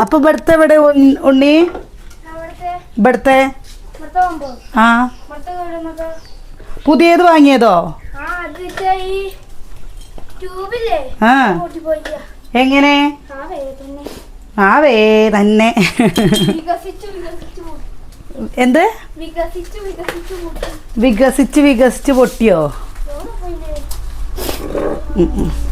അപ്പൊ ഇവിടുത്തെ ഇവിടെ ഉണ്ണി? ഇവിടുത്തെ? ആ. പുതിയത് വാങ്ങിയതോ? ആ എങ്ങനെ? ആവേ വേദന ആ വേ തന്നെ. എന്ത്? വികസിച്ചു വികസിച്ചു പൊട്ടി. വികസിച്ച് വികസിച്ച് പൊട്ടിയോ? എവിടെ?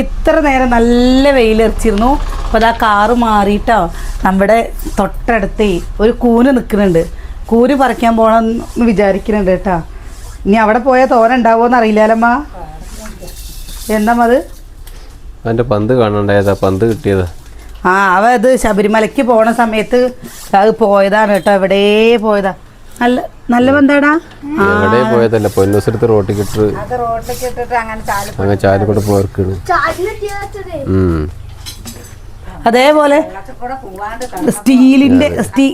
ഇത്ര നേരം നല്ല വെയിലെറിച്ചിരുന്നു അപ്പോൾ അതാ കാറ് മാറിയിട്ടോ. നമ്മുടെ തൊട്ടടുത്തേ ഒരു കൂന് നിൽക്കുന്നുണ്ട് കൂര് പറിക്കാൻ പോകണം എന്ന് വിചാരിക്കുന്നുണ്ട് കേട്ടോ. ഇനി അവിടെ പോയാൽ തോന ഉണ്ടാവുമോന്ന് അറിയില്ലാലമ്മ. എന്താ അത്? അവന്റെ പന്ത് കാണണ്ടായതാ പന്ത് കിട്ടിയതാ. ആ അവ അത് ശബരിമലയ്ക്ക് പോണ സമയത്ത് അത് പോയതാണ് കേട്ടോ എവിടെ പോയതാ. നല്ല നല്ല ബന്ധാടാ? എവിടെ പോയതല്ല? പൊന്നൂസരത്ത് റോട്ടിൽ ഇട്ടിട്ട് അങ്ങനെ ചാലും അങ്ങനെ ചാലിക്കൂടെ പോർക്കാണ് അതേപോലെ സ്റ്റീലിന്റെ സ്റ്റീ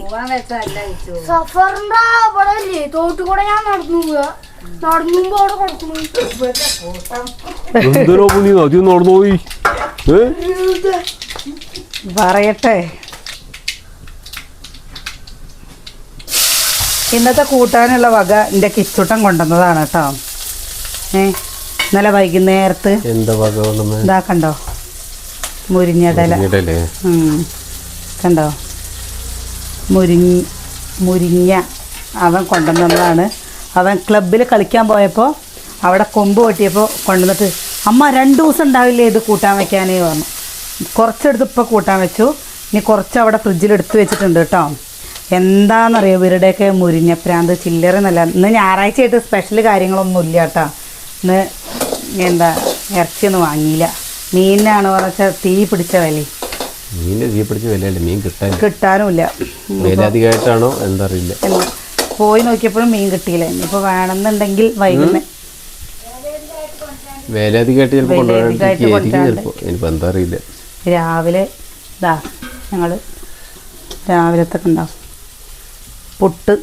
സഫറിന്റെ അവിടെ ഇല്ലേ തോട്ടുകൂടെ ഞാൻ നടന്നു പോവുക നടന്നുമ്പോ അവിടെ കൊടുക്കുന്നു എന്തിനോ പുണ്ണി നദി നടന്നുപോയി ഏ പറയട്ടെ ഇന്നത്തെ കൂട്ടാനുള്ള വക എന്റെ കിച്ചുട്ടം കൊണ്ടുവന്നതാണ് കേട്ടോ. ഏ ഇന്നലെ വൈകുന്നേരത്ത് എന്താ കണ്ടോ? മുരിഞ്ഞടല. കണ്ടോ? മുരിഞ്ഞ മുരിഞ്ഞ അവൻ കൊണ്ടുവന്നതാണ്. അവൻ ക്ലബിൽ കളിക്കാൻ പോയപ്പോൾ അവിടെ കൊമ്പ് പൊട്ടിയപ്പോൾ കൊണ്ടുവന്നിട്ട് അമ്മ രണ്ട് ദിവസം ഉണ്ടാവില്ലേ ഇത് കൂട്ടാൻ വെക്കാനേ? പറഞ്ഞു. കുറച്ചെടുത്ത് ഇപ്പോൾ കൂട്ടാൻ വെച്ചു. ഇനി കുറച്ച് അവിടെ ഫ്രിഡ്ജിൽ എടുത്തു വെച്ചിട്ടുണ്ട് കേട്ടോ. എന്താണെന്നറിയോ ഇവരുടെയൊക്കെ മുരിഞ്ഞപ്രാന്ത് ചില്ലറ നല്ല ഇന്ന് ഞായറാഴ്ചയായിട്ട് സ്പെഷ്യൽ കാര്യങ്ങളൊന്നും ഇല്ല കേട്ടോ. ഇന്ന് എന്താ ഇറച്ചിയൊന്നും വാങ്ങിയില്ല. മീനിനാണ് പറഞ്ഞാൽ തീ പിടിച്ച വില. തീ പിടിച്ച വിലയല്ലേ? മീൻ കിട്ടാൻ. കിട്ടാനുമില്ല. വില അധികമായിട്ടാണോ എന്താ അറിയില്ല പോയി നോക്കിയപ്പോഴും മീൻ കിട്ടിയില്ല. ഇനിയിപ്പോൾ വേണമെന്നുണ്ടെങ്കിൽ വൈകുന്നേരം ചിലപ്പോൾ ഇനിയിപ്പോൾ എന്താ അറിയില്ല. രാവിലെ ഇതാ ഞങ്ങൾ രാവിലത്തൊക്കെ ഉണ്ടാവും. പുട്ട്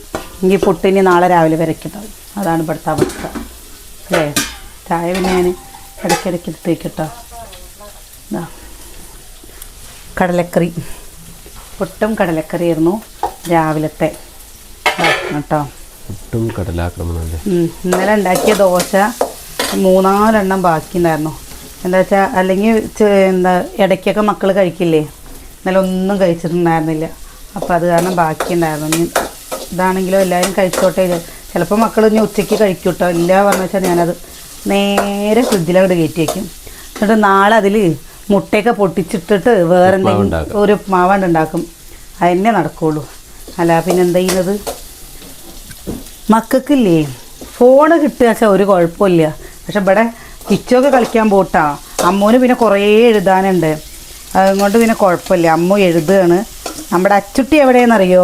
ഇനി പുട്ടിന് നാളെ രാവിലെ വരയ്ക്കട്ടോ അതാണ് ഇവിടുത്തെ അവസ്ഥ. അല്ലേ? ചായ പിന്നെ ഞാൻ ഇടയ്ക്കിടയ്ക്ക് എടുത്തേക്കിട്ടോ. ഇതാ കടലക്കറി. പുട്ടും കടലക്കറിയായിരുന്നു രാവിലത്തെ. ഇതാ കേട്ടോ. പുട്ടും കടലാക്രമണം. ഇന്നലെ ഉണ്ടാക്കിയ ദോശ മൂന്നാലെണ്ണം ബാക്കിയുണ്ടായിരുന്നു. എന്താ വെച്ചാൽ അല്ലെങ്കിൽ എന്താ ഇടയ്ക്കൊക്കെ മക്കൾ കഴിക്കില്ലേ? ഇന്നലെ ഒന്നും കഴിച്ചിട്ടുണ്ടായിരുന്നില്ല. അപ്പോൾ അത് കാരണം ബാക്കിയുണ്ടായിരുന്നു. ഇതാണെങ്കിലും എല്ലാവരും കഴിച്ചോട്ടെ ചിലപ്പോൾ മക്കൾ ഇനി ഉച്ചയ്ക്ക് കഴിക്കൂട്ടോ. ഇല്ല പറഞ്ഞു വെച്ചാൽ ഞാനത് നേരെ ഫ്രിഡ്ജിലോട്ട് കയറ്റി വയ്ക്കും എന്നിട്ട് നാളെ അതിൽ മുട്ടയൊക്കെ പൊട്ടിച്ചിട്ടിട്ട് വേറെ എന്തെങ്കിലും ഒരു മാവാണ്ട് ഉണ്ടാക്കും. അതന്നെ നടക്കുള്ളൂ. അല്ല പിന്നെ എന്താ ചെയ്യുന്നത്? മക്കൾക്കില്ലേ ഫോണ് കിട്ടുക വെച്ചാൽ ഒരു കുഴപ്പമില്ല. പക്ഷെ ഇവിടെ കിച്ചൊക്കെ കളിക്കാൻ പോട്ടാ. അമ്മൂന് പിന്നെ കുറേ എഴുതാനുണ്ട്. അതുകൊണ്ട് പിന്നെ കുഴപ്പമില്ല. അമ്മ എഴുതുകയാണ് നമ്മുടെ അച്ചുട്ടി എവിടെയെന്നറിയോ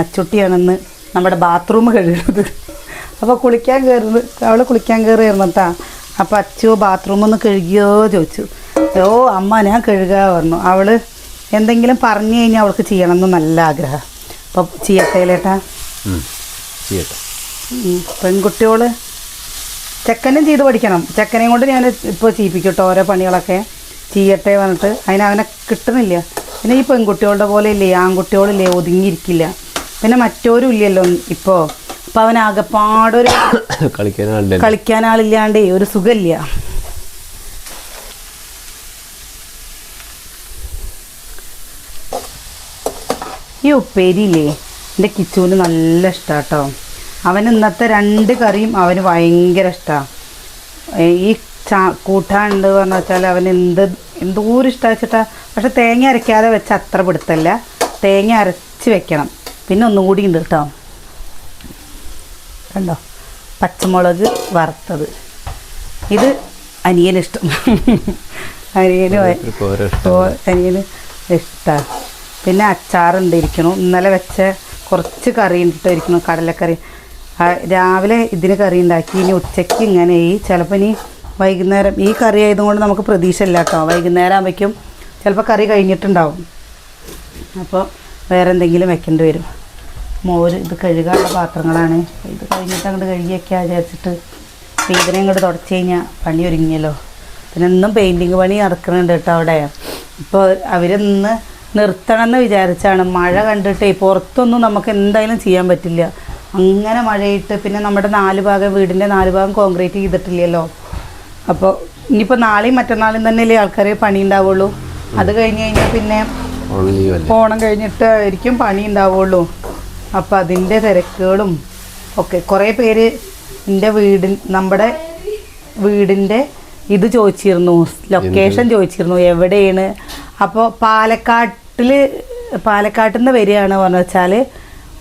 അച്ചുട്ടിയാണെന്ന് നമ്മുടെ ബാത്റൂം കഴുകുന്നത് അപ്പോൾ കുളിക്കാൻ കയറുന്നത് അവൾ കുളിക്കാൻ കയറിയായിരുന്നു കേട്ടാ അപ്പോൾ അച്ചു ബാത്റൂം ഒന്ന് കഴുകിയോ ചോദിച്ചു. ഓ അമ്മ ഞാൻ കഴുകുക പറഞ്ഞു. അവൾ എന്തെങ്കിലും പറഞ്ഞു കഴിഞ്ഞാൽ അവൾക്ക് ചെയ്യണമെന്ന് നല്ല ആഗ്രഹം. അപ്പോൾ ചെയ്യട്ടേലേട്ടാ പെൺകുട്ടികൾ ചെക്കനും ചെയ്ത് പഠിക്കണം. ചെക്കനെയും കൊണ്ട് ഞാൻ ഇപ്പോൾ ചെയ്യിപ്പിക്കട്ടോ കേട്ടോ ഓരോ പണികളൊക്കെ. ചെയ്യട്ടെ പറഞ്ഞിട്ട്. അതിനവനെ കിട്ടുന്നില്ല പിന്നെ ഈ പെൺകുട്ടികളുടെ പോലെ ഇല്ലേ ആൺകുട്ടികളില്ലേ ഒതുങ്ങിയിരിക്കില്ല. പിന്നെ മറ്റോരും ഇല്ലല്ലോ ഇപ്പോൾ അപ്പം അവൻ ആകെപ്പാടൊരു ആളില്ലാണ്ടേ ഒരു സുഖമില്ല. ഈ ഉപ്പേരിയില്ലേ എന്റെ കിച്ചുവിന് നല്ല ഇഷ്ടാട്ടോ അവൻ ഇന്നത്തെ രണ്ട് കറിയും അവന് ഭയങ്കര ഇഷ്ടമാണ് ഈ ചാ കൂട്ടാണ്ട് പറഞ്ഞു വെച്ചാൽ അവന് എന്ത് എന്തോരം ഇഷ്ടമാണ് വെച്ചിട്ടാ. പക്ഷെ തേങ്ങ അരയ്ക്കാതെ വെച്ച അത്ര പിടുത്തല്ല. തേങ്ങ അരച്ച് വെക്കണം. പിന്നെ ഒന്നും കൂടി ഉണ്ട് കേട്ടോ. കണ്ടോ? പച്ചമുളക് വറുത്തത്. ഇത് അനിയന് ഇഷ്ടം. അനിയന് അനിയന് ഇഷ്ടമാണ് പിന്നെ അച്ചാറുണ്ട് ഇരിക്കണു ഇന്നലെ വെച്ച കുറച്ച് കറി ഇട്ടിരിക്കുന്നു കടലക്കറി. രാവിലെ ഇതിന് കറി ഉണ്ടാക്കി. ഇനി ഉച്ചയ്ക്ക് ഇങ്ങനെ ഈ ചിലപ്പോൾ ഇനി വൈകുന്നേരം ഈ കറി ആയതുകൊണ്ട് നമുക്ക് പ്രതീക്ഷ ഇല്ല കേട്ടോ. വൈകുന്നേരം ആകുമ്പോഴേക്കും ചിലപ്പോൾ കറി കഴിഞ്ഞിട്ടുണ്ടാവും. അപ്പോൾ വേറെ എന്തെങ്കിലും വെക്കേണ്ടി വരും. മോര് ഇത് കഴുകാനുള്ള പാത്രങ്ങളാണ്. ഇത് കഴിഞ്ഞിട്ട് അങ്ങോട്ട് കഴുകി വയ്ക്കുക വിചാരിച്ചിട്ട് ഇതിനെ ഇങ്ങോട്ട് തുടച്ച് കഴിഞ്ഞാൽ പണി ഒരുങ്ങിയല്ലോ. പിന്നെ ഇന്നും പെയിന്റിങ് പണി നടക്കുന്നുണ്ട് കേട്ടോ അവിടെ. ഇപ്പോൾ അവർ നിർത്തണമെന്ന് നിർത്തണം എന്ന് വിചാരിച്ചാണ്. മഴ കണ്ടിട്ടേ പുറത്തൊന്നും നമുക്ക് എന്തായാലും ചെയ്യാൻ പറ്റില്ല. അങ്ങനെ മഴയിട്ട് പിന്നെ നമ്മുടെ നാല് ഭാഗം വീടിന്റെ നാല് ഭാഗം കോൺക്രീറ്റ് ചെയ്തിട്ടില്ലല്ലോ. അപ്പോൾ ഇനിയിപ്പോൾ നാളെയും മറ്റന്നാളും തന്നെയല്ലേ ആൾക്കാർ പണി ഉണ്ടാവുള്ളൂ. അത് കഴിഞ്ഞ് കഴിഞ്ഞാൽ പിന്നെ ഓണം കഴിഞ്ഞിട്ട് ആയിരിക്കും പണി ഉണ്ടാവുള്ളൂ. അപ്പം അതിന്റെ തിരക്കുകളും ഒക്കെ. കുറേ പേര് എന്റെ വീടിൻ നമ്മുടെ വീടിന്റെ ഇത് ചോദിച്ചിരുന്നു ലൊക്കേഷൻ ചോദിച്ചിരുന്നു എവിടെയാണ്? അപ്പോൾ പാലക്കാട്ടിൽ പാലക്കാട്ടിൽ നിന്ന് വരികയാണ് പറഞ്ഞു വെച്ചാൽ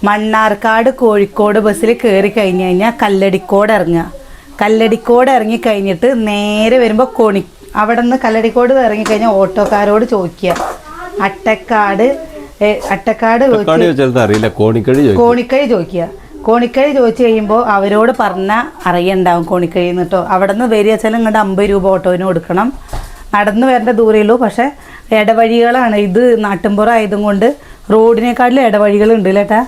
മണ്ണാർക്കാട് കോഴിക്കോട് ബസ്സിൽ കയറി കഴിഞ്ഞ് കഴിഞ്ഞാൽ കല്ലടിക്കോട് ഇറങ്ങുക കല്ലടിക്കോട് ഇറങ്ങി കഴിഞ്ഞിട്ട് നേരെ വരുമ്പോൾ കോണി അവിടെ നിന്ന് കല്ലടിക്കോട് ഇറങ്ങിക്കഴിഞ്ഞാൽ ഓട്ടോക്കാരോട് ചോദിക്കുക. അട്ടക്കാട് അട്ടക്കാട് അറിയില്ല. കോണിക്കഴി കോണിക്കഴി ചോദിക്കുക. കോണിക്കഴി ചോദിച്ചു കഴിയുമ്പോൾ അവരോട് പറഞ്ഞാൽ അറിയണ്ടാവും കോണിക്കഴി എന്നിട്ടോ അവിടെ നിന്ന് വരിക വെച്ചാൽ ഇങ്ങോട്ട് അമ്പത് രൂപ ഓട്ടോവിന് കൊടുക്കണം. നടന്ന് വരേണ്ട ദൂരമുള്ളൂ പക്ഷേ ഇടവഴികളാണ്. ഇത് നാട്ടിൻപുറം ആയതും കൊണ്ട് റോഡിനേക്കാട്ടിലും ഇടവഴികളുണ്ട് ഇല്ലേട്ടാ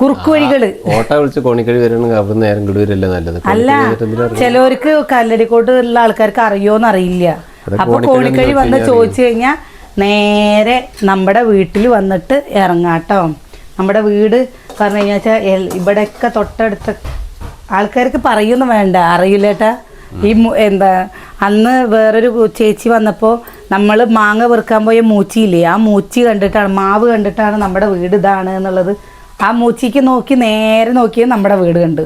കുറുക്ക് വഴികൾ ഓട്ടോ വിളിച്ച് കോണിക്കഴി വരണമെങ്കിൽ അവിടെ നേരം കിടുവരല്ലേ നല്ലത്. അല്ല ചിലവർക്ക് കല്ലടിക്കോട്ട് ഉള്ള ആൾക്കാർക്ക് അറിയോന്നറിയില്ല അപ്പൊ കോണിക്കഴി വന്ന് ചോദിച്ചു കഴിഞ്ഞാൽ നേരെ നമ്മുടെ വീട്ടിൽ വന്നിട്ട് ഇറങ്ങാട്ടോ. നമ്മുടെ വീട് പറഞ്ഞു കഴിഞ്ഞാൽ വെച്ചാൽ ഇവിടെയൊക്കെ തൊട്ടടുത്ത ആൾക്കാർക്ക് പറയുന്നു വേണ്ട. അറിയില്ലേട്ടാ? ഈ എന്താ അന്ന് വേറൊരു ചേച്ചി വന്നപ്പോൾ നമ്മൾ മാങ്ങ വെറുക്കാൻ പോയ മൂച്ചിയില്ലേ ആ മൂച്ചി കണ്ടിട്ടാണ് മാവ് കണ്ടിട്ടാണ് നമ്മുടെ വീട് ഇതാണ് എന്നുള്ളത് ആ മൂച്ചിക്ക് നോക്കി നേരെ നോക്കിയത് നമ്മുടെ വീട് കണ്ട്.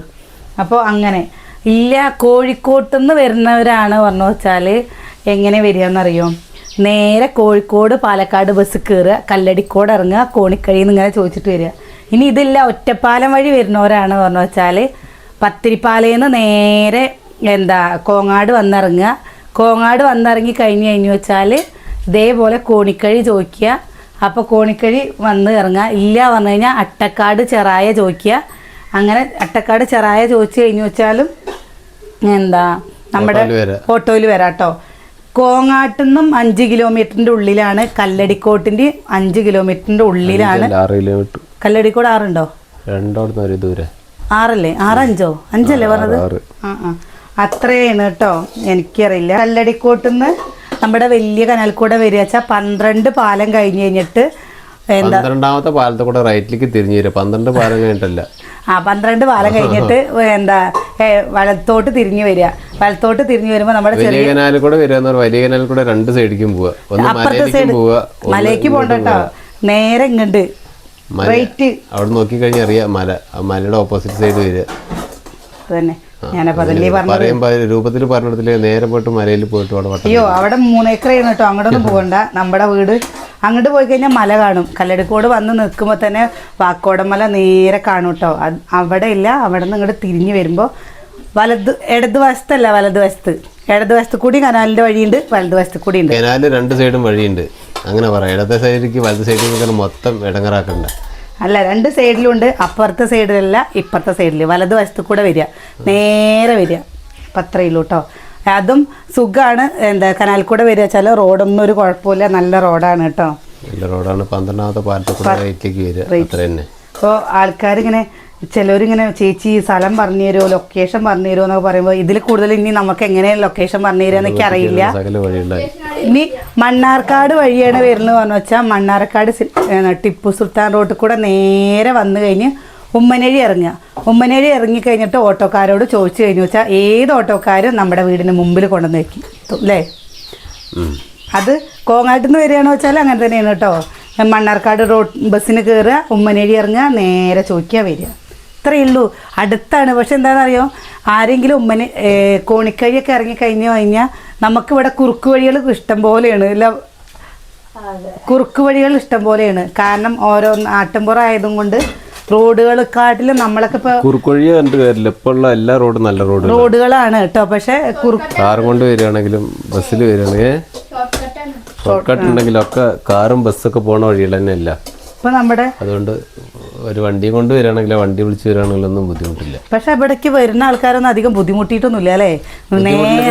അപ്പോൾ അങ്ങനെ. ഇല്ല കോഴിക്കോട്ടുനിന്ന് വരുന്നവരാണ് പറഞ്ഞു വെച്ചാൽ എങ്ങനെ വരികയെന്നറിയോ? നേരെ കോഴിക്കോട് പാലക്കാട് ബസ് കയറുക കല്ലടിക്കോട് ഇറങ്ങുക കോണിക്കഴിയിൽ ഇങ്ങനെ ചോദിച്ചിട്ട് വരിക. ഇനി ഇതില്ല ഒറ്റപ്പാലം വഴി വരുന്നവരാണ് പറഞ്ഞു വെച്ചാൽ പത്തിരിപ്പാലയിൽ നിന്ന് നേരെ എന്താ കോങ്ങാട് വന്നിറങ്ങുക. കോങ്ങാട് വന്നിറങ്ങി കഴിഞ്ഞ് കഴിഞ്ഞു വെച്ചാൽ ഇതേപോലെ കോണിക്കഴി ചോദിക്കുക. അപ്പോൾ കോണിക്കഴി വന്ന് ഇറങ്ങുക. ഇല്ല പറഞ്ഞു കഴിഞ്ഞാൽ അട്ടക്കാട് ചെറായ ചോദിക്കുക. അങ്ങനെ അട്ടക്കാട് ചെറായ ചോദിച്ചു കഴിഞ്ഞു വെച്ചാലും എന്താ നമ്മുടെ. ഓട്ടോയിൽ വരാം കേട്ടോ. കോങ്ങാട്ടുനിന്നും അഞ്ച് കിലോമീറ്ററിന്റെ ഉള്ളിലാണ് കല്ലടിക്കോട്ടിന്റെ അഞ്ച് കിലോമീറ്ററിന്റെ ഉള്ളിലാണ് കല്ലടിക്കോട് ആറുണ്ടോ? രണ്ടോടത്തും ഒരു ദൂരെ. ആറല്ലേ? ആറഞ്ചോ? അഞ്ചല്ലേ പറഞ്ഞത്? ആ ആ. അത്രയാണ് കേട്ടോ. എനിക്കറിയില്ല. കല്ലടിക്കോട്ടുനിന്ന് നമ്മുടെ വലിയ കനാൽക്കൂടെ വരിക വെച്ചാൽ പന്ത്രണ്ട് പാലം കഴിഞ്ഞ് കഴിഞ്ഞിട്ട് പന്ത്രണ്ടാമത്തെ പാലത്തെ കൂടെ റൈറ്റിലേക്ക് തിരിഞ്ഞു തരും പന്ത്രണ്ട് പാലം കഴിഞ്ഞിട്ടല്ല. ആ പന്ത്രണ്ട് പാലം കഴിഞ്ഞിട്ട് എന്താ? വലത്തോട്ട് തിരിഞ്ഞു വരിക. വലത്തോട്ട് തിരിഞ്ഞു വരുമ്പോൾ നമ്മുടെ ചെറിയ കനാലിൽ കൂടെ വരിക വലിയ കനാലിൽ കൂടെ രണ്ട് സൈഡിലേക്കും പോവുക. അപ്പുറത്തെ സൈഡ് മലയ്ക്ക് പോണ്ടോ കേട്ടോ. നേരെ ഇങ്ങോട്ട്. അവിടെ റൈറ്റ് അവിടെ നോക്കിക്കഴിഞ്ഞാൽ അറിയാം മല. മലയുടെ ഓപ്പോസിറ്റ് സൈഡ് വരിക. തന്നെ. രൂപത്തിൽ പറഞ്ഞിടത്തില്ലേ നേരെ പോയിട്ട് മലയിൽ പോയിട്ട് അയ്യോ അവിടെ മൂന്നേക്കറയാണ് കേട്ടോ. അങ്ങോട്ടൊന്നും പോകണ്ട. നമ്മുടെ വീട് അങ്ങോട്ട് പോയി കഴിഞ്ഞാൽ മല കാണും. കല്ലടിക്കോട് വന്ന് നിൽക്കുമ്പോൾ തന്നെ വാക്കോടമല നേരെ കാണും കേട്ടോ അത് അവിടെ ഇല്ല അവിടെ നിന്ന് ഇങ്ങോട്ട് തിരിഞ്ഞ് വരുമ്പോൾ വലത് ഇടതുവശത്തല്ല വലതുവശത്ത്. ഇടതുവശത്ത് വശത്ത് ഇടത് വശത്ത് കൂടി കനാലിന്റെ വഴിയുണ്ട് വലതുവശത്ത് കൂടി ഉണ്ട്. കനാലിൽ രണ്ട് സൈഡും വഴിയുണ്ട്. അങ്ങനെ പറയാം. ഇടത്തെ സൈഡിലേക്ക് വലത് സൈഡിലേക്ക് മൊത്തം ഇടങ്ങറാക്കണ്ട. അല്ല രണ്ട് സൈഡിലും ഉണ്ട് അപ്പുറത്തെ സൈഡിലല്ല ഇപ്പുറത്തെ സൈഡിൽ വലതുവശത്ത് കൂടെ വരിക. നേരെ വരിക. അപ്പം അത്രയുള്ളൂ കേട്ടോ അതും സുഖമാണ് എന്താ കനാൽ കൂടെ വരിക വെച്ചാൽ റോഡൊന്നും ഒരു കുഴപ്പമില്ല. നല്ല റോഡാണ് കേട്ടോ. നല്ല റോഡാണ്. പന്ത്രണ്ടാമത്തെ പാലത്തെ അപ്പോൾ ആൾക്കാരിങ്ങനെ ചിലവരിങ്ങനെ ചേച്ചി സ്ഥലം പറഞ്ഞു തരുമോ? ലൊക്കേഷൻ പറഞ്ഞു തരുമോ? എന്നൊക്കെ പറയുമ്പോൾ ഇതിൽ കൂടുതൽ ഇനി നമുക്ക് എങ്ങനെ ലൊക്കേഷൻ പറഞ്ഞു തരുക എന്നൊക്കെ അറിയില്ല ഇനി മണ്ണാർക്കാട് വഴിയാണ് വരുന്നത് പറഞ്ഞു വെച്ചാൽ മണ്ണാർക്കാട് ടിപ്പു സുൽത്താൻ റോഡിൽ കൂടെ നേരെ വന്നു കഴിഞ്ഞ് ഉമ്മനഴി ഇറങ്ങുക. ഉമ്മനഴി ഇറങ്ങിക്കഴിഞ്ഞിട്ട് ഓട്ടോക്കാരോട് ചോദിച്ചു കഴിഞ്ഞു വെച്ചാൽ ഏത് ഓട്ടോക്കാരും നമ്മുടെ വീടിന് മുമ്പിൽ കൊണ്ടുവന്ന് വെക്കും. അല്ലേ? അത് കോങ്ങാട്ടിൽ നിന്ന് വരികയാണെന്ന് വെച്ചാൽ അങ്ങനെ തന്നെയാണ് കേട്ടോ. മണ്ണാർക്കാട് റോഡ് ബസ്സിന് കയറുക ഉമ്മനേരി ഇറങ്ങുക നേരെ ചോദിക്കുക വരിക. ഇത്രയേ ഉള്ളൂ. അടുത്താണ്. പക്ഷെ എന്താണെന്നറിയോ? ആരെങ്കിലും ഉമ്മന് കോണിക്കഴിയൊക്കെ ഇറങ്ങി കഴിഞ്ഞു കഴിഞ്ഞാൽ നമുക്കിവിടെ കുറുക്ക് വഴികൾ ഇഷ്ടം പോലെയാണ്. ഇല്ല കുറുക്ക് വഴികൾ ഇഷ്ടം പോലെയാണ്. കാരണം ഓരോ നാട്ടിൻപുറം ആയതും കൊണ്ട് റോഡുകളെക്കാട്ടിലും നമ്മളൊക്കെ ഇപ്പൊ കുറുക്കൊഴി കണ്ടിട്ട് കാര്യമില്ല ഇപ്പോൾ ഉള്ള എല്ലാ റോഡും നല്ല റോഡ് റോഡുകളാണ് കേട്ടോ. പക്ഷെ കാറും കൊണ്ട് വരികയാണെങ്കിലും ബസ്സിൽ വരികയാണെങ്കിൽ ഷോർട്ട് കട്ട് ഉണ്ടെങ്കിലൊക്കെ കാറും ബസ്സൊക്കെ പോണ വഴികൾ തന്നെ അല്ല ഇപ്പൊ നമ്മുടെ അതുകൊണ്ട് ഒരു വണ്ടി കൊണ്ട് വരികയാണെങ്കിൽ വണ്ടി വിളിച്ച് ഒന്നും ബുദ്ധിമുട്ടില്ല. പക്ഷെ ഇവിടേക്ക് വരുന്ന ആൾക്കാരൊന്നും അധികം ബുദ്ധിമുട്ടിയിട്ടൊന്നുമില്ല അല്ലേ?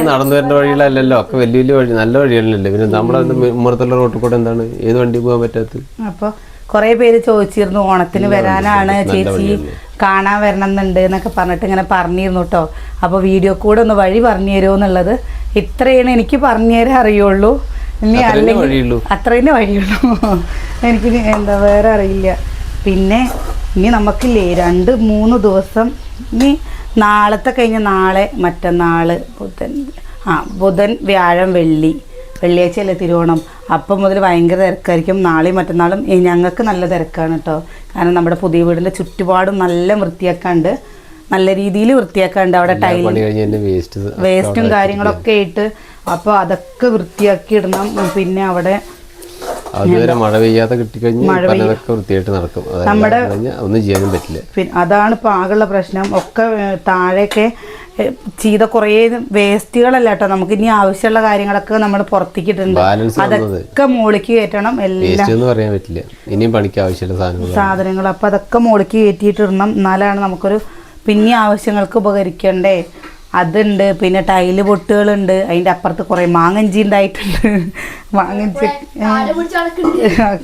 നടന്നു വരുന്ന വഴികളല്ലല്ലോ ഒക്കെ വലിയ വലിയ വഴി നല്ല വഴികളല്ലേ പിന്നെ നമ്മുടെ മുറത്തുള്ള റോട്ടിൽ കൂടെ എന്താണ്? ഏത് വണ്ടി പോകാൻ പറ്റാത്തത്? അപ്പോൾ കുറേ പേര് ചോദിച്ചിരുന്നു ഓണത്തിന് വരാനാണ് ചേച്ചി കാണാൻ വരണം എന്നുണ്ട് എന്നൊക്കെ പറഞ്ഞിട്ട് ഇങ്ങനെ പറഞ്ഞിരുന്നു കേട്ടോ അപ്പോൾ വീഡിയോ കൂടെ ഒന്ന് വഴി പറഞ്ഞു തരുമോ എന്നുള്ളത് ഇത്രയാണ് എനിക്ക് പറഞ്ഞു തരാൻ അറിയുള്ളൂ. ഇനി അല്ലെങ്കിൽ അത്രേനെ വഴിയുള്ളൂ. എനിക്ക് എന്താ വേറെ അറിയില്ല. പിന്നെ ഇനി നമുക്കില്ലേ രണ്ട് മൂന്ന് ദിവസം ഇനി നാളത്തെ കഴിഞ്ഞ നാളെ മറ്റന്നാൾ ബുധൻ ആ ബുധൻ വ്യാഴം വെള്ളി വെള്ളിയാഴ്ചയല്ലേ തിരുവോണം? അപ്പം മുതൽ ഭയങ്കര തിരക്കായിരിക്കും. നാളെയും മറ്റന്നാളും ഞങ്ങൾക്ക് നല്ല തിരക്കാണ് കേട്ടോ കാരണം നമ്മുടെ പുതിയ വീടിന്റെ ചുറ്റുപാടും നല്ല വൃത്തിയാക്കാണ്ട് നല്ല രീതിയിൽ വൃത്തിയാക്കാണ്ട് അവിടെ ടൈൽ വേസ്റ്റും കാര്യങ്ങളൊക്കെ ഇട്ട് അപ്പോൾ അതൊക്കെ വൃത്തിയാക്കി ഇടണം. പിന്നെ അവിടെ അതുവരെ മഴ പെയ്യാതെ കിട്ടിക്കഴിഞ്ഞാൽ പലതൊക്കെ വൃത്തിയായിട്ട് നടക്കും. നമ്മുടെ- ഒന്നും ചെയ്യാനും പറ്റില്ല. പിന്നെ അതാണ് ഇപ്പോൾ ആകെയുള്ള പ്രശ്നം. ഒക്കെ താഴെയൊക്കെ ചെയ്ത കുറേ വേസ്റ്റുകളല്ല കേട്ടോ. നമുക്ക് ഇനി ആവശ്യമുള്ള കാര്യങ്ങളൊക്കെ നമ്മൾ പുറത്തേക്കിട്ടുണ്ട് അതൊക്കെ മോളിക്ക് കയറ്റണം. എല്ലാം പറയാൻ പറ്റില്ല. ഇനിയും പണിക്ക് ആവശ്യമുള്ള സാധനങ്ങൾ സാധനങ്ങൾ അപ്പോൾ അതൊക്കെ മോളിക്ക് കയറ്റിയിട്ടിടണം. എന്നാലാണ് നമുക്കൊരു പിന്നെ ആവശ്യങ്ങൾക്ക് ഉപകരിക്കണ്ടേ? അതുണ്ട്. പിന്നെ ടൈൽ പൊട്ടുകളുണ്ട്. അതിന്റെ അപ്പുറത്ത് കുറേ മാങ്ങഞ്ചി ഉണ്ടായിട്ടുണ്ട്. മാങ്ങഞ്ചി.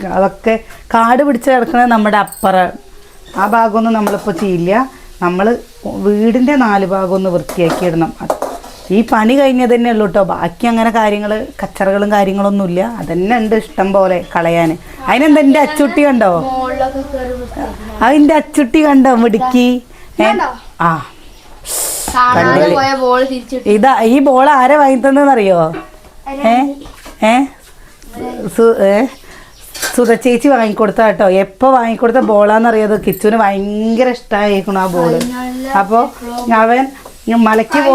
അതൊക്കെ കാട് പിടിച്ച് കിടക്കുന്നത് നമ്മുടെ അപ്പുറം. ആ ഭാഗമൊന്നും നമ്മളിപ്പോൾ ചെയ്യില്ല. നമ്മൾ വീടിന്റെ നാല് ഭാഗം ഒന്ന് വൃത്തിയാക്കി ഇടണം ഈ പണി കഴിഞ്ഞത് തന്നെ ഉള്ളൂ കേട്ടോ ബാക്കി അങ്ങനെ കാര്യങ്ങൾ കച്ചറകളും കാര്യങ്ങളൊന്നുമില്ല. അതന്നെ ഉണ്ട് ഇഷ്ടം പോലെ കളയാൻ അതിനെന്താ എന്റെ അച്ചുട്ടി കണ്ടോ. അതിന്റെ അച്ചുട്ടി കണ്ടോ? മിടുക്കി? ആ. ഇതാ ഈ ബോൾ ആരെ വാങ്ങി തന്നെന്നറിയോ ഏ? ഏ? സു- ഏ? സുധ ചേച്ചി വാങ്ങിക്കൊടുത്ത കേട്ടോ. എപ്പോൾ വാങ്ങിക്കൊടുത്ത ബോളാന്നറിയത് കിച്ചുവിന് ഭയങ്കര ഇഷ്ടമായിരിക്കണം ആ ബോൾ അപ്പോൾ അവൻ മലയ്ക്ക് പോ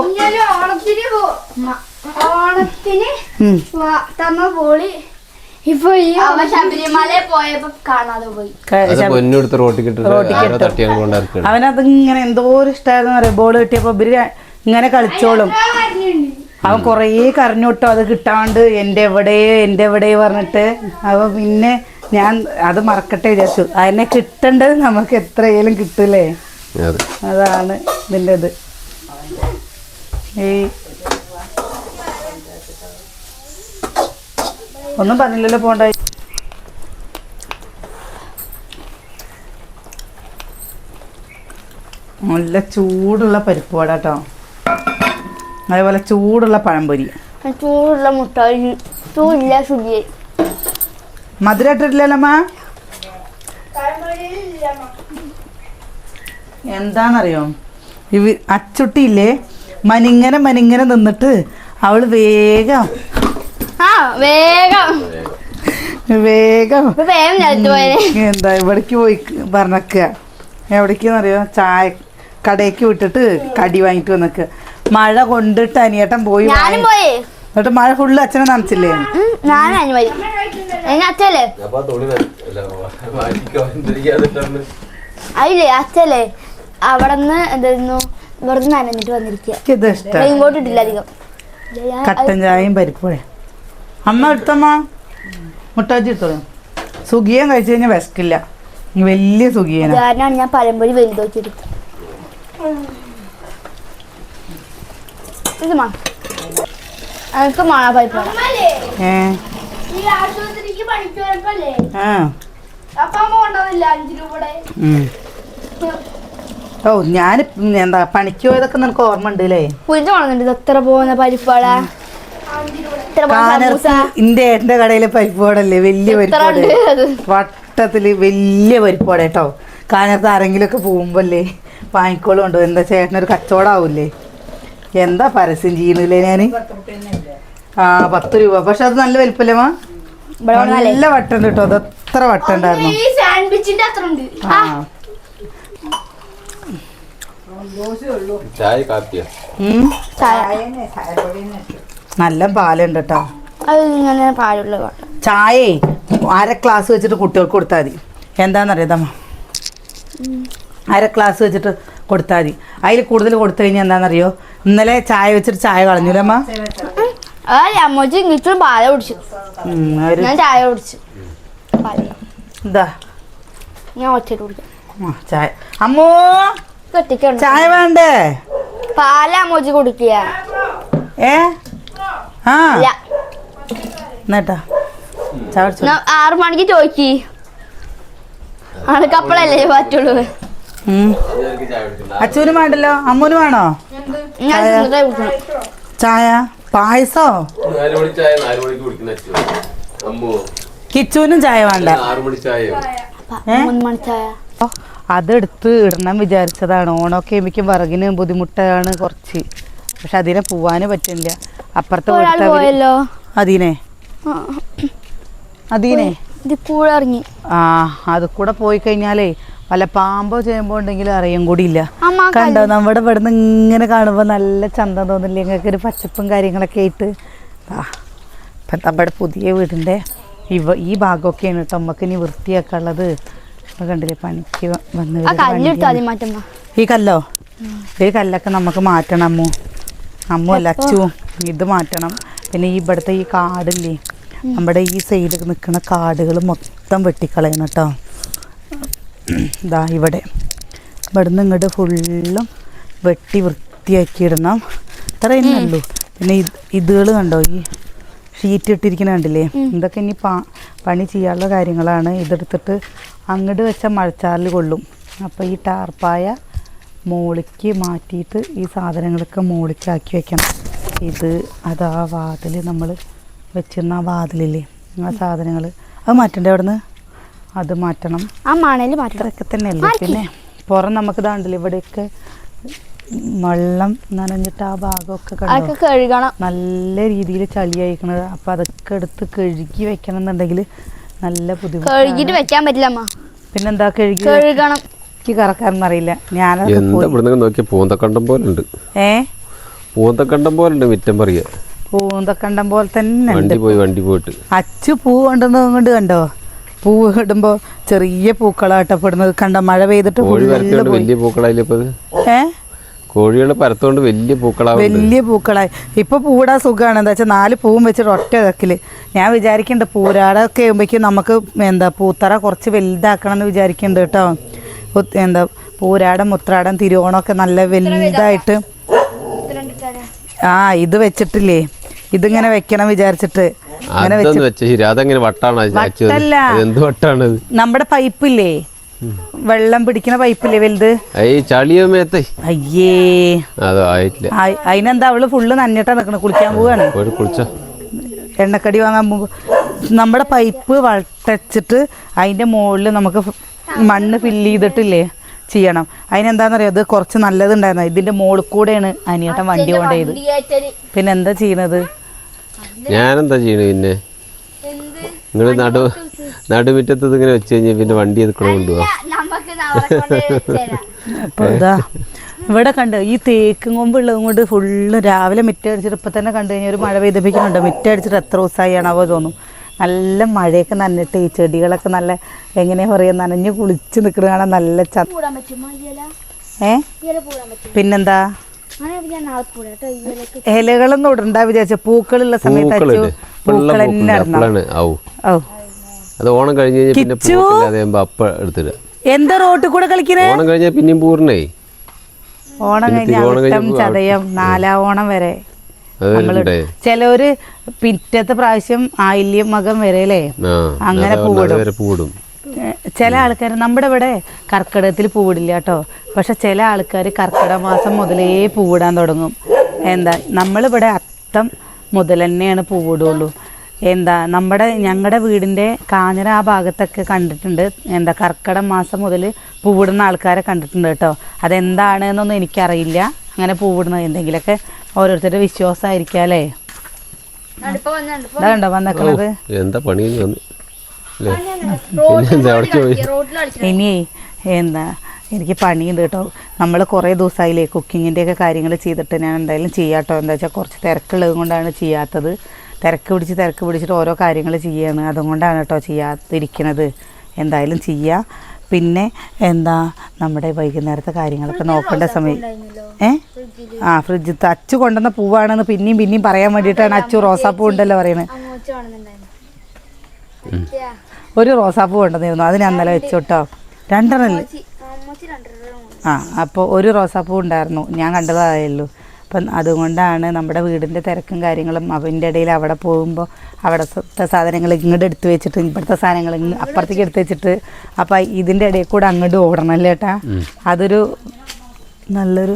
ഓണത്തിന് തന്ന ബോളി ഇപ്പൊ ഈ അവൻ ശബരിമല പോയപ്പോ കാണാതെ പോയി. ക- അത് പൊന്നെടുത്ത് റോട്ടിൽ ഇട്ടിട്ട് ആരോ തട്ടി അങ്ങ് കൊണ്ടിറക്കണം അവനത് ഇങ്ങനെ എന്തോ ഒരു ഇഷ്ടമായിരുന്നു അറിയാം? ബോൾ കിട്ടിയപ്പോ ഇവർ ഇങ്ങനെ കളിച്ചോളും. അവൻ കുറേ കരഞ്ഞു അത് കിട്ടാണ്ട് എന്റെ എവിടെ എന്റെ എവിടെ പറഞ്ഞിട്ട്. അവ പിന്നെ ഞാൻ അത് മറക്കട്ടെ വിചാരിച്ചു. അതിനെ കിട്ടേണ്ടത് നമുക്ക് എത്രയേലും കിട്ടൂലേ? അതാണ് ഇതിന്റെ ഇത് ഈ ഒന്നും പറഞ്ഞില്ലല്ലോ പോണ്ട. നല്ല ചൂടുള്ള പരിപ്പ് വട കേട്ടോ അതേപോലെ ചൂടുള്ള പഴംപൊരി. ചൂടുള്ള മുട്ടായി. ചൂടില്ല ശുചി മധുരം ഇട്ടിട്ടില്ലല്ലമ്മ എന്താണെന്നറിയോ ഇവ അച്ചുട്ടിയില്ലേ? മനിങ്ങനെ മനിങ്ങനെ നിന്നിട്ട് അവൾ വേഗം ആ വേഗം. വേഗം. വേഗം എന്താ ഇവിടേക്ക് പോയി പറഞ്ഞേക്കുക എവിടേക്കെന്നറിയോ? ചായ കടയ്ക്ക് വിട്ടിട്ട് കടി വാങ്ങിട്ട് വന്നക്ക്. മഴ കൊണ്ടിട്ട് അനിയേട്ടൻ പോയി എന്നിട്ട് മഴ ഫുള്ള് അച്ഛനെ നനച്ചില്ലേ? അച്ഛല്ലേ? അതില്ലേ അച്ഛല്ലേ? അവിടെ നിന്ന് എന്തായിരുന്നു? ഇവിടെ നനഞ്ഞിട്ട് വന്നിരിക്കുക ഇങ്ങോട്ട് ഇട്ടില്ല അധികം. കട്ടൻ ചായയും പരിപ്പുഴയും അമ്മ എടുത്തമ്മ. മുട്ടാച്ചി എടുത്തോളൂ. സുഖിയൻ കഴിച്ചു കഴിഞ്ഞാൽ വിശക്കില്ല. വലിയ സുഖിയാണ് കാരണമാണ് ഞാൻ പഴംപൊരി വലുതാക്കിയെടുത്തത് ഇത് മാ എനിക്ക് മാണ പൈപ്പാണ് ഏ? ഈ ആശുപത്രിക്ക് പണിക്ക് പോയപ്പോല്ലേ ആ. അപ്പൊ അമ്മ കൊണ്ടുവന്നില്ല അഞ്ചു രൂപയുടെ ഉം. ഓ ഞാൻ എന്താ പണിക്ക് പോയതൊക്കെ നിനക്ക് ഓർമ്മ ഉണ്ട് അല്ലേ പുരിഞ്ഞു കൊണ്ടുവന്നിട്ട് ഇത് എത്ര പോകുന്ന പരിപ്പാടാ? ഇന്റെ ഏട്ടന്റെ കടയിലെ പരിപ്പോടല്ലേ വലിയ പരിപ്പോട് വട്ടത്തിൽ വലിയ പരിപ്പോടെ കേട്ടോ കാനത്ത് ആരെങ്കിലും ഒക്കെ പോകുമ്പല്ലേ വാങ്ങിക്കോളും ഉണ്ടോ എന്താ ചേട്ടനൊരു കച്ചവടം ആവൂലേ എന്താ പരസ്യം ചെയ്യണില്ലേ ഞാൻ? ആ പത്ത് രൂപ. പക്ഷെ അത് നല്ല വലിപ്പല്ലേ മാ? നല്ല വട്ടുണ്ട് കേട്ടോ അത് വട്ടം അത്ര ഉണ്ട്. ആ. ചായ കാപ്പിയോ? ഉം. ചായ. നല്ല പാലുണ്ട് കേട്ടോ അത് ഇങ്ങനെ പാലുള്ള വേണം ചായേ അര ഗ്ലാസ് വെച്ചിട്ട് കുട്ടികൾക്ക് കൊടുത്താൽ മതി. എന്താണെന്നറിയാതമ്മ അര ക്ലാസ് വെച്ചിട്ട് കൊടുത്താൽ മതി. അതിൽ കൂടുതൽ കൊടുത്തു കഴിഞ്ഞാൽ എന്താണെന്നറിയോ ഇന്നലെ ചായ വെച്ചിട്ട് ചായ കളഞ്ഞൂലമ്മ? അമ്മ അമ്മച്ചി ഇങ്ങിട്ടും പാല കുടിച്ചു. ഉം, ഞാൻ ചായ കുടിച്ചു. പാൽ. ഇതാ ഞാൻ കുടിക്കാം. ചായ. അമ്മോ ചായ വേണ്ടേ? പാല അമ്മച്ചി കുടിക്കുക. ഏ? ആ. എന്നാട്ടാ ആറു മണിക്ക് ചോദിക്കി ആൾക്കപ്പളല്ലേ പറ്റുള്ളൂ. അച്ഛനും വേണ്ടല്ലോ? അമ്മൂനും വേണോ? ചായ? പായസോ? കിച്ചുവിനും ചായ വേണ്ട. അതെടുത്ത് ഇടണം വിചാരിച്ചതാണ്. ഓണമൊക്കെ എനിക്ക് വിറകിന് ബുദ്ധിമുട്ടാണ് കുറച്ച്. പക്ഷെ അതിനെ പോവാന് പറ്റില്ല. അപ്പുറത്തെ അതിനെ അതിനെ പോയല്ലോ? അതീനെ. ആ, അതീനെ. ഇത് കൂടെ ഇറങ്ങി. ആ അത് കൂടെ പോയി കഴിഞ്ഞാലേ വല്ല പാമ്പോ ചെയ്യുമ്പോ ഉണ്ടെങ്കിലും അറിയാൻ കൂടിയില്ല ഇല്ല. കണ്ടോ നമ്മുടെ ഇവിടുന്ന് ഇങ്ങനെ കാണുമ്പോൾ നല്ല ചന്തം തോന്നില്ലേ? ഞങ്ങൾക്ക് ഒരു പച്ചപ്പും കാര്യങ്ങളൊക്കെ ആയിട്ട്. ആ ഇപ്പം നമ്മുടെ പുതിയ വീടിന്റെ ഇവ ഈ ഭാഗമൊക്കെയാണ് കേട്ടോ നമുക്ക് ഇനി വൃത്തിയാക്കാനുള്ളത്. ഇപ്പൊ കണ്ടില്ലേ പണിക്ക് വന്ന് ഈ കല്ലോ? ഈ കല്ലൊക്കെ നമുക്ക് മാറ്റണം അമ്മു അമ്മു അല്ല അച്ചുവും ഇത് മാറ്റണം. പിന്നെ ഈ ഇവിടുത്തെ ഈ കാടില്ലേ നമ്മുടെ ഈ സൈഡിൽ നിൽക്കുന്ന കാടുകൾ മൊത്തം വെട്ടിക്കളയണം കേട്ടോ ഇതാ ഇവിടെ. ഇവിടുന്ന് ഇങ്ങോട്ട് ഫുള്ളും വെട്ടി വൃത്തിയാക്കി ഇടണം ഇത്രയേ പിന്നെ ഇത് ഇതുകൾ കണ്ടോ? ഈ ഷീറ്റ് ഇട്ടിരിക്കുന്ന കണ്ടില്ലേ? ഇതൊക്കെ ഇനി പാ പണി ചെയ്യാനുള്ള കാര്യങ്ങളാണ്. ഇതെടുത്തിട്ട് അങ്ങോട്ട് വെച്ച മഴച്ചാറിൽ കൊള്ളും. അപ്പോൾ ഈ ടാർപ്പായ മോളിക്ക് മാറ്റിയിട്ട് ഈ സാധനങ്ങളൊക്കെ മോളിക്കാക്കി വെക്കണം. ഇത് അത് ആ വാതിൽ നമ്മൾ വെച്ചിരുന്ന ആ വാതിലില്ലേ? ആ സാധനങ്ങൾ. അത് മാറ്റണ്ടേ അവിടുന്ന്? അത് മാറ്റണം. ആ മണൽ മാറ്റൊക്കെ അത്രയൊക്കെ തന്നെയല്ലേ? പിന്നെ പുറം നമുക്ക് ഇതാണ്ടല്ലോ ഇവിടെയൊക്കെ വെള്ളം നനഞ്ഞിട്ട് ആ ഭാഗമൊക്കെ അതൊക്കെ കഴുകണം. നല്ല രീതിയിൽ ചളിയായിക്കണത്. അപ്പം അതൊക്കെ എടുത്ത് കഴുകി വെക്കണം എന്നുണ്ടെങ്കിൽ നല്ല ബുദ്ധിമുട്ട് വെക്കാൻ പറ്റില്ല പിന്നെന്താ കഴുകി കഴുകണം. എനിക്ക് കറക്കാന്നറിയില്ല ഞാനത് എന്താ നോക്കിയ പൂന്തക്കണ്ടം പോലെ ഉണ്ട് ഏ? പൂന്തക്കണ്ടം പോലെ ഉണ്ട് മിറ്റം പറയാ. പൂന്തക്കണ്ടം പോലെ തന്നെ വണ്ടി പോയി വണ്ടി പോയിട്ട്. അച്ചു പൂ കൊണ്ടുവന്നത് കൊണ്ട് കണ്ടോ? പൂ ഇടുമ്പോ ചെറിയ പൂക്കളാട്ടപ്പെടുന്നത് കണ്ട? മഴ പെയ്തിട്ട്. വലിയ പൂക്കളായില്ലേ? ഏ? കോഴികളെ പരത്തോണ്ട് വലിയ പൂക്കളാവുന്നുണ്ട് വലിയ പൂക്കളായി. ഇപ്പൊ പൂടാ സുഖമാണ് എന്താ വെച്ചാൽ നാല് പൂവും വെച്ചിട്ട് ഒറ്റ ഇതക്കിൽ ഞാൻ വിചാരിക്കുന്നുണ്ട് പൂരാടൊക്കെ ആകുമ്പോഴേക്കും നമുക്ക് എന്താ പൂത്തറ കുറച്ച് വലുതാക്കണം എന്ന് വിചാരിക്കുന്നുണ്ട് കേട്ടോ. എന്താ പൂരാടം മുത്രാടം തിരുവോണമൊക്കെ നല്ല വലുതായിട്ട് ആ ഇത് വെച്ചിട്ടില്ലേ? ഇതിങ്ങനെ വെക്കണം വിചാരിച്ചിട്ട്. നമ്മുടെ പൈപ്പില്ലേ? വെള്ളം പിടിക്കുന്ന പൈപ്പില്ലേ വലുത്? അയ്യേ. അതിനെന്താ അവൾ ഫുള്ള് നന്നിട്ടാ നിക്കണ? കുളിക്കാൻ പോവാണ്. എണ്ണക്കടി വാങ്ങാൻ നമ്മുടെ പൈപ്പ് വട്ടച്ചിട്ട് അതിന്റെ മുകളിൽ നമുക്ക് മണ്ണ് ഫില്ല് ചെയ്തിട്ടില്ലേ? ചെയ്യണം. അതിനെന്താണെന്നറിയോ അത് കുറച്ച് നല്ലതുണ്ടായിരുന്നു. ഇതിന്റെ മുകളിൽ കൂടെയാണ് അനിയേട്ടൻ വണ്ടി കൊണ്ടുപോയത് പിന്നെ എന്താ ചെയ്യണത്? ഞാനെന്താ ചെയ്യണ പിന്നെ? നിങ്ങൾ നടു നടുമുറ്റത്ത് ഇങ്ങനെ വെച്ച് കഴിഞ്ഞാൽ പിന്നെ വണ്ടി എടുക്കണം കൊണ്ടുപോവാ അപ്പോൾ ഇതാ ഇവിടെ കണ്ട് ഈ തേക്കും കൊമ്പുള്ളത് കൊണ്ട് ഫുള്ള് രാവിലെ മിറ്റടിച്ചിട്ട് ഇപ്പൊ തന്നെ കണ്ടു കഴിഞ്ഞാൽ ഒരു മഴ പെയ്തിപ്പിക്കുന്നുണ്ട്. മിറ്റടിച്ചിട്ട് എത്ര ദിവസമായി ആണാവോ തോന്നും നല്ല മഴയൊക്കെ നനഞ്ഞിട്ട് ഈ ചെടികളൊക്കെ നല്ല എങ്ങനെയാ പറയുക നനഞ്ഞ് കുളിച്ച് നിൽക്കുന്നത് കാണാൻ നല്ല ച ഏ? പിന്നെന്താ? ഇലകളൊന്നും ഇടണ്ട വിചാരിച്ച പൂക്കളുള്ള സമയത്ത് അച്ചു പൂക്കൾ തന്നെ ഇടണം. അത് ഓണം കഴിഞ്ഞ് കഴിഞ്ഞാൽ അപ്പ എന്താ റോട്ടിൽ കൂടെ കളിക്കണേ? ഓണം കഴിഞ്ഞാൽ പിന്നെയും പൂർണേ ഓണം കഴിഞ്ഞ ചതയം നാലാം ഓണം വരെ. ചിലവര് പിറ്റത്തെ പ്രാവശ്യം ആയില്യം മകം വരെ അല്ലേ അങ്ങനെ പൂവിടും. ചില ആൾക്കാർ നമ്മുടെ ഇവിടെ കർക്കിടകത്തിൽ പൂവിടില്ല കേട്ടോ. പക്ഷെ ചില ആൾക്കാർ കർക്കിടക മാസം മുതലേ പൂവിടാൻ തുടങ്ങും. എന്താ നമ്മളിവിടെ അത്തം മുതൽ തന്നെയാണ് പൂവിടുള്ളൂ. എന്താ നമ്മുടെ ഞങ്ങളുടെ വീടിന്റെ കാഞ്ഞിര ആ ഭാഗത്തൊക്കെ കണ്ടിട്ടുണ്ട്. എന്താ കർക്കിടക മാസം മുതൽ പൂവിടുന്ന ആൾക്കാരെ കണ്ടിട്ടുണ്ട് കേട്ടോ. അതെന്താണ് എന്നൊന്നും എനിക്കറിയില്ല. അങ്ങനെ പൂവിടുന്നത് എന്തെങ്കിലുമൊക്കെ ഓരോരുത്തരുടെ വിശ്വാസമായിരിക്കാം അല്ലേ നടുപ്പ് വന്നുണ്ട് ഇതാ കണ്ടോ വന്നേക്കണത്? എന്താ പണി ഇനി എനിക്ക് പണിയുണ്ട് കേട്ടോ. നമ്മൾ കുറേ ദിവസമായില്ലേ കുക്കിങ്ങിന്റെ ഒക്കെ കാര്യങ്ങൾ ചെയ്തിട്ട് ഞാൻ എന്തായാലും ചെയ്യാട്ടോ. എന്താ വെച്ചാൽ കുറച്ച് തിരക്കുള്ളത് കൊണ്ടാണ് ചെയ്യാത്തത്. തിരക്ക് പിടിച്ച് തിരക്ക് പിടിച്ചിട്ട് ഓരോ കാര്യങ്ങൾ ചെയ്യാണ്. അതുകൊണ്ടാണ് കേട്ടോ ചെയ്യാതിരിക്കണത്. എന്തായാലും ചെയ്യുക പിന്നെ എന്താ നമ്മുടെ വൈകുന്നേരത്തെ കാര്യങ്ങളൊക്കെ നോക്കേണ്ട സമയം. ഏ? ആ ഫ്രിഡ്ജ് അച്ചു കൊണ്ടുവന്ന പൂവാണെന്ന് പിന്നെയും പിന്നെയും പറയാൻ വേണ്ടിയിട്ടാണ് അച്ചു റോസാപ്പൂ ഉണ്ടല്ലോ പറയുന്നത്. ഒരു റോസാപ്പൂ കൊണ്ടുവന്നിരുന്നു. അതിന് അന്നലെ വെച്ചു കേട്ടോ രണ്ടെണ്ണല്ലേ ആ അപ്പോൾ ഒരു റോസാപ്പൂ ഉണ്ടായിരുന്നു. ഞാൻ കണ്ടതായുള്ളൂ അപ്പം അതുകൊണ്ടാണ് നമ്മുടെ വീടിന്റെ തിരക്കും കാര്യങ്ങളും അവന്റെ ഇടയിൽ അവിടെ പോകുമ്പോൾ അവിടുത്തെ സാധനങ്ങൾ ഇങ്ങോട്ട് എടുത്ത് വെച്ചിട്ട് ഇപ്പോഴത്തെ സാധനങ്ങൾ അപ്പുറത്തേക്ക് എടുത്ത് വെച്ചിട്ട് അപ്പം ഇതിന്റെ ഇടയിൽ കൂടെ അങ്ങോട്ട് ഓടണം അല്ലേ ഏട്ടാ അതൊരു നല്ലൊരു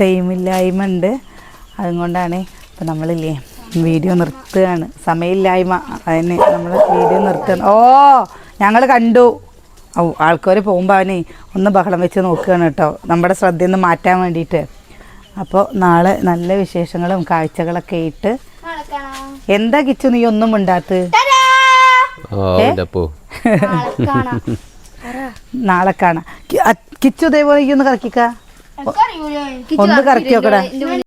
ടൈമില്ലായ്മ ഉണ്ട്. അതുകൊണ്ടാണ് ഇപ്പം നമ്മളില്ലേ വീഡിയോ നിർത്തുകയാണ്. സമയമില്ലായ്മ. അതിന് നമ്മൾ വീഡിയോ നിർത്തുകയാണ് ഓ ഞങ്ങൾ കണ്ടു. ആൾക്കാർ പോകുമ്പോൾ അവനെ ഒന്ന് ബഹളം വെച്ച് നോക്കുകയാണ് കേട്ടോ. നമ്മുടെ ശ്രദ്ധയൊന്ന് മാറ്റാൻ വേണ്ടിയിട്ട്. അപ്പോൾ നാളെ നല്ല വിശേഷങ്ങളും കാഴ്ചകളൊക്കെ ഇട്ട് കാണാം എന്താ കിച്ചു നീ ഒന്നും ഉണ്ടാത്ത് നാളെ കാണാം. കിച്ചു ഇതേപോലെ ഒന്ന് കറക്കിക്ക. ഒന്ന് കറക്കി നോക്കടാ.